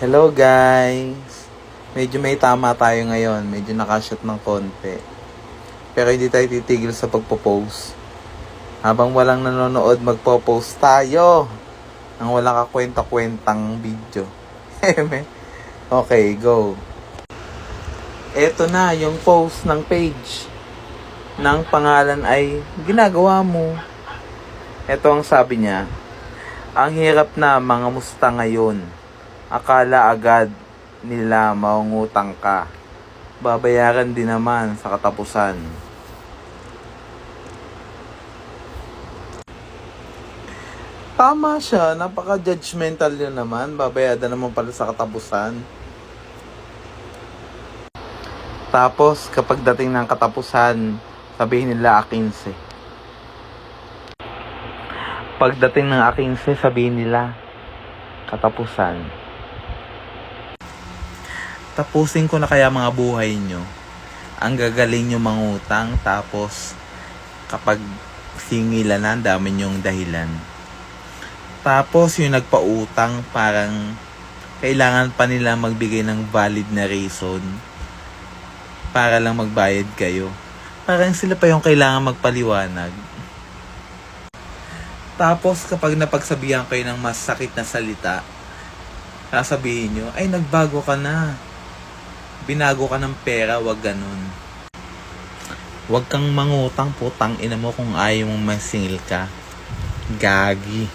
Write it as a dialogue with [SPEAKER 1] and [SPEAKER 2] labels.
[SPEAKER 1] Hello guys! Medyo may tama tayo ngayon. Medyo nakashot ng konti. Pero hindi tayo titigil sa pagpo-post. Habang walang nanonood, magpo-post tayo. Nang walang kakwenta-kwentang video. Okay, go. Eto na, yung post ng page ng pangalan ay ginagawa mo. Ito ang sabi niya. Ang hirap na mga musta ngayon. Akala agad nila maungutang ka. Babayaran din naman sa katapusan. Tama siya, napaka-judgmental yun naman. Babayaran naman pala sa katapusan. Tapos, kapag dating ng katapusan, sabihin nila A15. Pagdating ng A15, sabihin nila katapusan. Tapusin ko na kaya mga buhay nyo. Ang gagaling nyo mangutang, tapos kapag singilan na, dami nyong dahilan. Tapos yung nagpautang, parang kailangan pa nila magbigay ng valid na reason para lang magbayad kayo. Parang sila pa yung kailangan magpaliwanag. Tapos kapag napagsabihan kayo ng masakit na salita, sasabihin nyo, ay nagbago ka na. Binago ka ng pera, wag ganun. Huwag kang mangutang putang ina mo kung ayaw mong masingil ka. Gagi.